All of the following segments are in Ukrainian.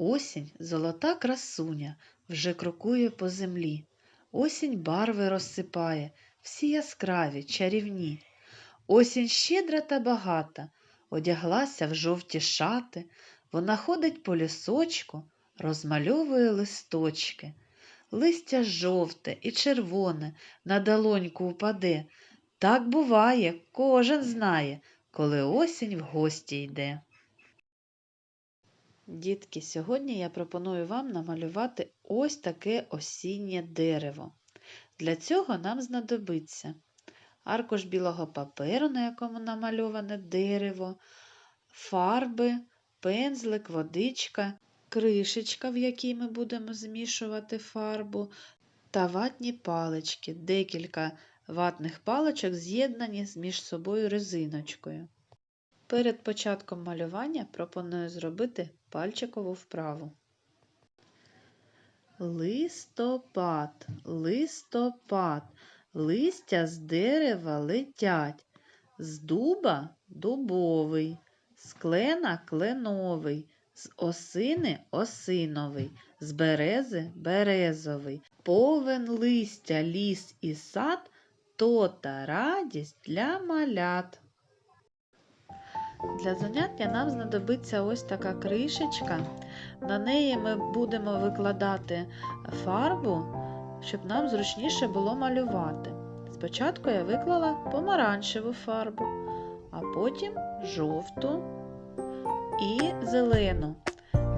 Осінь золота красуня вже крокує по землі. Осінь барви розсипає, всі яскраві, чарівні. Осінь щедра та багата, одяглася в жовті шати, вона ходить по лісочку, розмальовує листочки. Листя жовте і червоне на долоньку впаде. Так буває, кожен знає, коли осінь в гості йде. Дітки, сьогодні я пропоную вам намалювати ось таке осіннє дерево. Для цього нам знадобиться аркуш білого паперу, на якому намальоване дерево, фарби, пензлик, водичка, кришечка, в якій ми будемо змішувати фарбу, та ватні палички, декілька ватних паличок з'єднані між собою резиночкою. Перед початком малювання пропоную зробити пальчикову вправу. Листопад, листопад, листя з дерева летять, з дуба дубовий, з клена кленовий, з осини осиновий, з берези березовий, повен листя, ліс і сад, то та радість для малят. Для заняття нам знадобиться ось така кришечка. На неї ми будемо викладати фарбу, щоб нам зручніше було малювати. Спочатку я виклала помаранчеву фарбу, а потім жовту і зелену.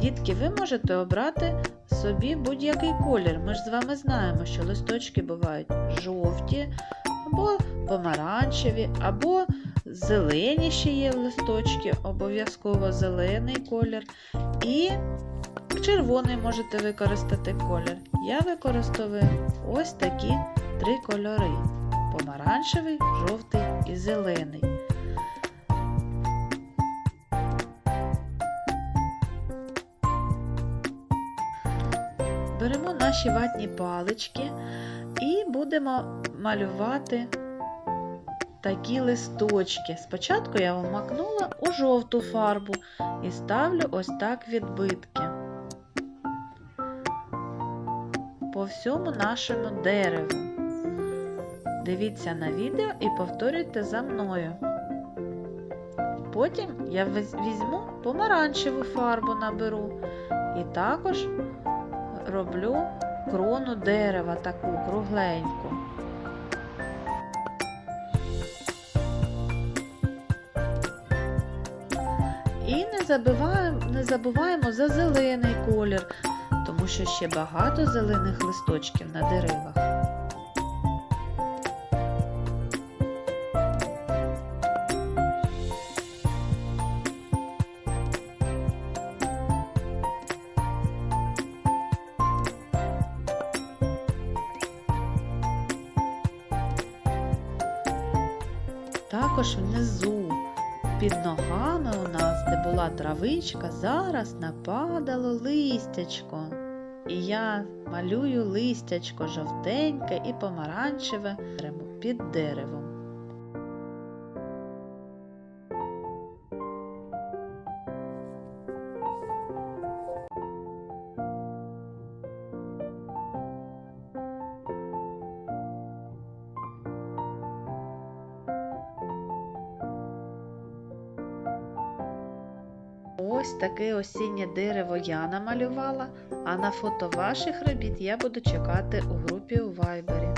Дітки, ви можете обрати собі будь-який колір. Ми ж з вами знаємо, що листочки бувають жовті, або помаранчеві, або зелені ще є листочки, обов'язково зелений колір. І червоний можете використати колір. Я використовую ось такі три кольори: помаранчевий, жовтий і зелений. Беремо наші ватні палички і будемо малювати такі листочки. Спочатку я вмакнула у жовту фарбу і ставлю ось так відбитки по всьому нашому дереву. Дивіться на відео і повторюйте за мною. Потім я візьму помаранчеву фарбу наберу і також роблю крону дерева таку кругленьку. І не забуваємо, за зелений колір, тому що ще багато зелених листочків на деревах. Також внизу під ногами була травичка, зараз нападало листячко. І я малюю листячко жовтеньке і помаранчеве під деревом. Ось таке осіннє дерево я намалювала, а на фото ваших робіт я буду чекати у групі у Вайбері.